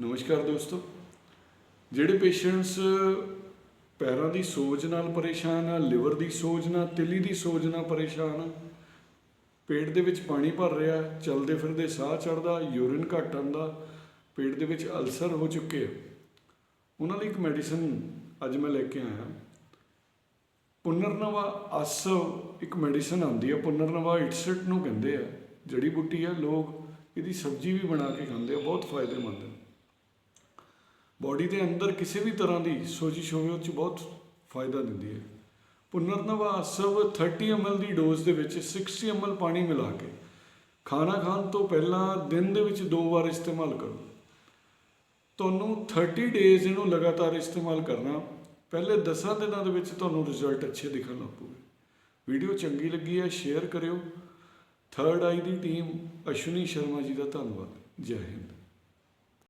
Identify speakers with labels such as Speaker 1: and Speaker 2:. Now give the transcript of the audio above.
Speaker 1: ਨਮਸਕਾਰ ਦੋਸਤੋ। ਜਿਹੜੇ ਪੇਸ਼ੈਂਟਸ ਪੈਰਾਂ ਦੀ ਸੋਜ ਨਾਲ ਪਰੇਸ਼ਾਨ ਆ, ਲਿਵਰ ਦੀ ਸੋਜ ਨਾਲ, ਤਿੱਲੀ ਦੀ ਸੋਜ ਨਾਲ ਪਰੇਸ਼ਾਨ ਆ, ਪੇਟ ਦੇ ਵਿੱਚ ਪਾਣੀ ਭਰ ਰਿਹਾ, ਚਲਦੇ ਫਿਰਦੇ ਸਾਹ ਚੜਦਾ ਯੂਰਿਨ ਘੱਟ ਆਉਂਦਾ, ਪੇਟ ਦੇ ਵਿੱਚ ਅਲਸਰ ਹੋ ਚੁੱਕੇ ਆ। ਉਹਨਾਂ ਲਈ ਇੱਕ ਮੈਡੀਸਨ ਅੱਜ ਮੈਂ ਲੈ ਕੇ ਆਇਆ। ਪੁਨਰਨਵਾ ਆਸਵ ਇੱਕ ਮੈਡੀਸਨ ਆਉਂਦੀ ਆ, ਪੁਨਰਨਵਾ ਇਟਸਟ ਨੂੰ ਕਹਿੰਦੇ ਆ। ਜੜੀ ਬੂਟੀ ਆ, ਲੋਕ ਇਹਦੀ ਸਬਜ਼ੀ ਵੀ ਬਣਾ ਕੇ ਖਾਂਦੇ ਆ, ਬਹੁਤ ਫਾਇਦੇਮੰਦ ਹੈ ਬਾਡੀ ਦੇ ਅੰਦਰ ਕਿਸੇ ਵੀ ਤਰ੍ਹਾਂ ਦੀ ਸੋਜਿਸ਼ ਹੋਵੇ ਉਹ 'ਚ ਬਹੁਤ ਫਾਇਦਾ ਦਿੰਦੀ ਹੈ। ਪੁਨਰਨਵਾ ਆਸਵ 30 ml ਦੀ ਡੋਜ਼ ਦੇ ਵਿੱਚ 60 ml ਪਾਣੀ ਮਿਲਾ ਕੇ ਖਾਣਾ ਖਾਣ ਤੋਂ ਪਹਿਲਾਂ ਦਿਨ ਦੇ ਵਿੱਚ ਦੋ ਵਾਰ ਇਸਤੇਮਾਲ ਕਰੋ। ਤੁਹਾਨੂੰ 30 ਡੇਜ਼ ਇਹਨੂੰ ਲਗਾਤਾਰ ਇਸਤੇਮਾਲ ਕਰਨਾ, ਪਹਿਲੇ 10 ਦਿਨਾਂ ਦੇ ਵਿੱਚ ਤੁਹਾਨੂੰ ਰਿਜ਼ਲਟ ਅੱਛੇ ਦਿਖਣ ਲੱਗ ਪੂਗੇ ਵੀਡੀਓ ਚੰਗੀ ਲੱਗੀ ਹੈ ਸ਼ੇਅਰ ਕਰਿਓ। ਥਰਡ ਆਈ ਦੀ ਟੀਮ ਅਸ਼ਵਨੀ ਸ਼ਰਮਾ ਜੀ ਦਾ ਧੰਨਵਾਦ। ਜੈ ਹਿੰਦ।